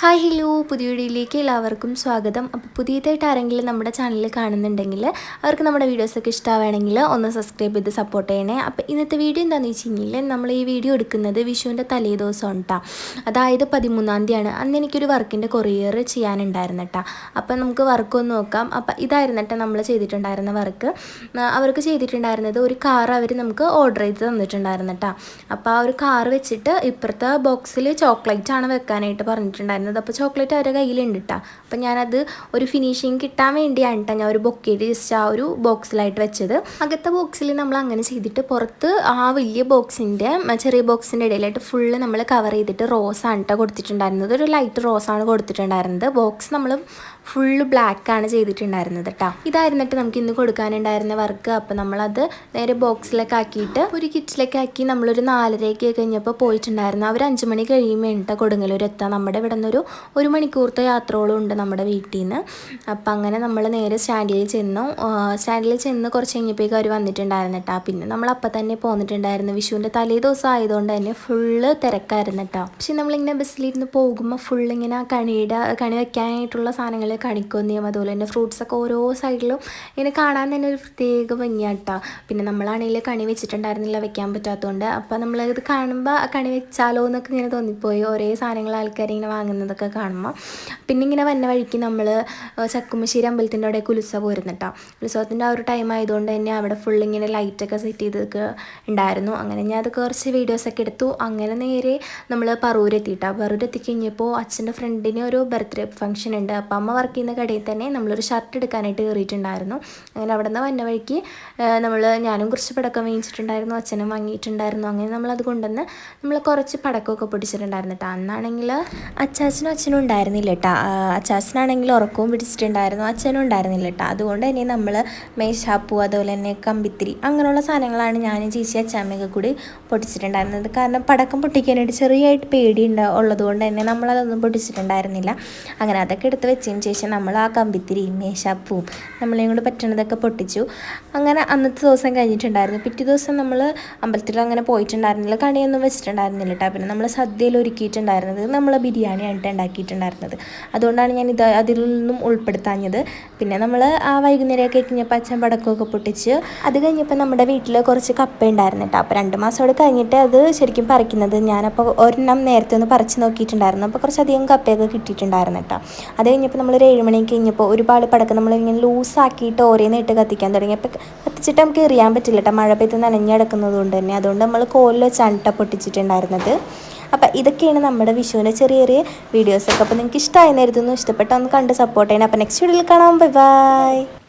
Hi hello. പുതിയ വീഡിയോയിലേക്ക് എല്ലാവർക്കും സ്വാഗതം. അപ്പോൾ പുതിയതായിട്ട് ആരെങ്കിലും നമ്മുടെ ചാനൽ കാണുന്നുണ്ടെങ്കിൽ അവർക്ക് നമ്മുടെ വീഡിയോസൊക്കെ ഇഷ്ടമാണെങ്കിൽ ഒന്ന് സബ്സ്ക്രൈബ് ചെയ്ത് സപ്പോർട്ട് ചെയ്യണേ. അപ്പോൾ ഇന്നത്തെ വീഡിയോ എന്താണെന്ന് വെച്ച് കഴിഞ്ഞാൽ നമ്മൾ ഈ വീഡിയോ എടുക്കുന്നത് വിഷുവിന്റെ തലേ ദിവസം കേട്ടോ അതായത് പതിമൂന്നാം തീയതിയാണ്. അന്ന് എനിക്കൊരു വർക്കിന്റെ കൊറിയർ ചെയ്യാനുണ്ടായിരുന്നു കേട്ടോ അപ്പോൾ നമുക്ക് വർക്ക് ഒന്ന് നോക്കാം. അപ്പോൾ ഇതായിരുന്നു നമ്മൾ ചെയ്തിട്ടുണ്ടായിരുന്ന വർക്ക് അവർക്ക് ചെയ്തിട്ടുണ്ടായിരുന്നത് ഒരു കാർ അവർ നമുക്ക് ഓർഡർ ചെയ്ത് തന്നിട്ടുണ്ടായിരുന്നു അപ്പോൾ ആ ഒരു കാർ വെച്ചിട്ട് ഇപ്പുറത്തെ ബോക്സിൽ ചോക്ലേറ്റ് ആണ് വെക്കാനായിട്ട് പറഞ്ഞിട്ടുണ്ടായിരുന്നത്. അപ്പോൾ ചോക്ലേറ്റ് അവരുടെ കയ്യിലുണ്ട് കേട്ടോ അപ്പോൾ ഞാനത് ഒരു ഫിനിഷിങ് കിട്ടാൻ വേണ്ടിയാണ് കേട്ടോ ഞാൻ ഒരു ബൊക്കേറ്റ് ജസ്റ്റ് ആ ഒരു ബോക്സിലായിട്ട് വെച്ചത്. അകത്തെ ബോക്സിൽ നമ്മൾ അങ്ങനെ ചെയ്തിട്ട് പുറത്ത് ആ വലിയ ബോക്സിന്റെ ചെറിയ ബോക്സിന്റെ ഇടയിലായിട്ട് ഫുള്ള് നമ്മൾ കവർ ചെയ്തിട്ട് റോസാണ് കേട്ടോ കൊടുത്തിട്ടുണ്ടായിരുന്നത്. ഒരു ലൈറ്റ് റോസാണ് കൊടുത്തിട്ടുണ്ടായിരുന്നത്. ബോക്സ് നമ്മൾ ഫുള്ള് ബ്ലാക്ക് ആണ് ചെയ്തിട്ടുണ്ടായിരുന്നത് കേട്ടോ ഇതായിരുന്നിട്ട് നമുക്ക് ഇന്ന് കൊടുക്കാനുണ്ടായിരുന്ന വർക്ക് അപ്പോൾ നമ്മളത് നേരെ ബോക്സിലൊക്കെ ആക്കിയിട്ട് ഒരു കിറ്റിലൊക്കെ ആക്കി നമ്മളൊരു നാലരയൊക്കെ കഴിഞ്ഞപ്പോൾ പോയിട്ടുണ്ടായിരുന്നു. അവർ അഞ്ച് മണി കഴിയുമ്പോൾ കേട്ടോ കൊടുങ്ങല്ലൂർ എത്താം. നമ്മുടെ ഇവിടെ നിന്നൊരു ഒരു ഒരു മണിക്കൂറത്തെ യാത്രയോളം ഉണ്ട് നമ്മുടെ വീട്ടിൽ നിന്ന് അപ്പം അങ്ങനെ നമ്മൾ നേരെ സ്റ്റാൻഡിൽ ചെന്നു. സ്റ്റാൻഡിൽ ചെന്ന് കുറച്ച് കഴിഞ്ഞപ്പോഴേക്കും അവർ വന്നിട്ടുണ്ടായിരുന്നു കേട്ടോ പിന്നെ നമ്മൾ അപ്പം തന്നെ പോന്നിട്ടുണ്ടായിരുന്നു. വിഷുവിന്റെ തലേ ദിവസം ആയതുകൊണ്ട് തന്നെ ഫുള്ള് തിരക്കായിരുന്നു കേട്ടോ പക്ഷെ നമ്മളിങ്ങനെ ബസ്സിലിരുന്ന് പോകുമ്പോൾ ഫുള്ളിങ്ങനെ കണിയുടെ കണി വയ്ക്കാനായിട്ടുള്ള സാധനങ്ങൾ കണിക്കൊന്നിയും അതുപോലെ തന്നെ ഫ്രൂട്ട്സൊക്കെ ഓരോ സൈഡിലും ഇങ്ങനെ കാണാൻ തന്നെ ഒരു പ്രത്യേക ഭംഗിയാട്ടോ പിന്നെ നമ്മളാണെങ്കിൽ കണി വെച്ചിട്ടുണ്ടായിരുന്നില്ല വെക്കാൻ പറ്റാത്തതുകൊണ്ട്. അപ്പം നമ്മളിത് കാണുമ്പോൾ കണി വെച്ചാലോ എന്നൊക്കെ ഇങ്ങനെ തോന്നിപ്പോയി. ഒരേ സാധനങ്ങൾ ആൾക്കാർ ഇങ്ങനെ വാങ്ങുന്നതൊക്കെ കാണുമ്പോൾ പിന്നെ ഇങ്ങനെ വന്ന വഴിക്ക് നമ്മൾ ചക്കുമശ്ശേരി അമ്പലത്തിന്റെ അവിടെ ഉത്സവം വരുന്നു കേട്ടോ ഉത്സവത്തിന്റെ ആ ഒരു ടൈം ആയതുകൊണ്ട് തന്നെ അവിടെ ഫുൾ ഇങ്ങനെ ലൈറ്റൊക്കെ സെറ്റ് ചെയ്തൊക്കെ ഉണ്ടായിരുന്നു അങ്ങനെ ഞാൻ അത് കുറച്ച് വീഡിയോസൊക്കെ എടുത്തു. അങ്ങനെ നേരെ നമ്മൾ പറൂർ എത്തിയിട്ടാ. പറൂർ എത്തിക്കഴിഞ്ഞപ്പോൾ അച്ഛന്റെ ഫ്രണ്ടിന് ഒരു ബർത്ത്ഡേ ഫംഗ്ഷൻ ഉണ്ട്. അപ്പോൾ അമ്മ വർക്ക് ചെയ്യുന്ന കടയിൽ തന്നെ നമ്മളൊരു ഷർട്ട് എടുക്കാനായിട്ട് കയറിയിട്ടുണ്ടായിരുന്നു അങ്ങനെ അവിടെ നിന്ന് വന്ന വഴിക്ക് നമ്മൾ ഞാനും കുറച്ച് പടക്കം വാങ്ങിച്ചിട്ടുണ്ടായിരുന്നു. അച്ഛനും വാങ്ങിയിട്ടുണ്ടായിരുന്നു. അങ്ങനെ നമ്മളത് കൊണ്ടുവന്ന് നമ്മൾ കുറച്ച് പടക്കമൊക്കെ പൊടിച്ചിട്ടുണ്ടായിരുന്നു കേട്ടോ അന്നാണെങ്കിൽ അച്ചാച്ചനും അച്ഛനും ഉണ്ടായിരുന്നില്ല കേട്ടോ അച്ചാച്ചനാണെങ്കിൽ ഉറക്കവും പിടിച്ചിട്ടുണ്ടായിരുന്നു. അച്ഛനും ഉണ്ടായിരുന്നില്ല കേട്ടോ അതുകൊണ്ട് തന്നെ നമ്മൾ മേശാപ്പൂ അതുപോലെ തന്നെ കമ്പിത്തിരി അങ്ങനെയുള്ള സാധനങ്ങളാണ് ഞാൻ ചേച്ചി അച്ചാമ്മയൊക്കെ കൂടി പൊട്ടിച്ചിട്ടുണ്ടായിരുന്നത്. കാരണം പടക്കം പൊട്ടിക്കാനായിട്ട് ചെറിയായിട്ട് പേടിയുണ്ട് ഉള്ളതുകൊണ്ട് തന്നെ നമ്മളതൊന്നും പൊട്ടിച്ചിട്ടുണ്ടായിരുന്നില്ല. അങ്ങനെ അതൊക്കെ എടുത്ത് വെച്ചതിന് ശേഷം നമ്മൾ ആ കമ്പിത്തിരിയും മേശാപ്പൂവും നമ്മളെയും കൂടെ പറ്റണതൊക്കെ പൊട്ടിച്ചു. അങ്ങനെ അന്നത്തെ ദിവസം കഴിഞ്ഞിട്ടുണ്ടായിരുന്നു. പിറ്റേ ദിവസം നമ്മൾ അമ്പലത്തിൽ അങ്ങനെ പോയിട്ടുണ്ടായിരുന്നില്ല. കണിയൊന്നും വെച്ചിട്ടുണ്ടായിരുന്നില്ല കേട്ടോ പിന്നെ നമ്മൾ സദ്യയിൽ ഒരുക്കിയിട്ടുണ്ടായിരുന്നത് നമ്മൾ ബിരിയാണിയാണ് ഉണ്ടാക്കിയിട്ടുണ്ടായിരുന്നത്. അതുകൊണ്ടാണ് ഞാൻ ഇത് അതിൽ നിന്നും ഉൾപ്പെടുത്താഞ്ഞത്. പിന്നെ നമ്മൾ ആ വൈകുന്നേരമൊക്കെ കഴിഞ്ഞപ്പോൾ അച്ഛൻ പടക്കമൊക്കെ പൊട്ടിച്ച് അത് കഴിഞ്ഞപ്പോൾ നമ്മുടെ വീട്ടിൽ കുറച്ച് കപ്പ ഉണ്ടായിരുന്നു കേട്ടോ. അപ്പോൾ രണ്ട് മാസത്തോടെ കഴിഞ്ഞിട്ട് അത് ശരിക്കും പറിക്കുന്നത് ഞാനപ്പോൾ ഒരെണ്ണം നേരത്തെ ഒന്ന് പറിച്ച് നോക്കിയിട്ടുണ്ടായിരുന്നു. അപ്പോൾ കുറച്ചധികം കപ്പയൊക്കെ കിട്ടിയിട്ടുണ്ടായിരുന്നു കേട്ടോ. അത് കഴിഞ്ഞപ്പോൾ നമ്മൾ ഒരു ഏഴ് മണിക്ക് കഴിഞ്ഞപ്പോൾ ഒരുപാട് പടക്കം നമ്മളിങ്ങനെ ലൂസാക്കിയിട്ട് ഓരോന്നിട്ട് കത്തിക്കാൻ തുടങ്ങി. അപ്പോൾ കത്തിച്ചിട്ട് നമുക്ക് എറിയാൻ പറ്റില്ല കേട്ടോ. മഴ പെയ്ത് നനഞ്ഞടക്കുന്നത് കൊണ്ട് തന്നെ. അതുകൊണ്ട് നമ്മൾ കോലിൽ ചണ്ട പൊട്ടിച്ചിട്ടുണ്ടായിരുന്നത്. അപ്പം ഇതൊക്കെയാണ് നമ്മുടെ വിഷുവിന്റെ ചെറിയ ചെറിയ വീഡിയോസൊക്കെ അപ്പോൾ നിങ്ങൾക്ക് ഇഷ്ടമായി നേരത്തൊന്നും ഇഷ്ടപ്പെട്ട ഒന്ന് കണ്ട് സപ്പോർട്ട് ചെയ്യണം. അപ്പോൾ നെക്സ്റ്റ് വീഡിയോയിൽ കാണാം. Bye bye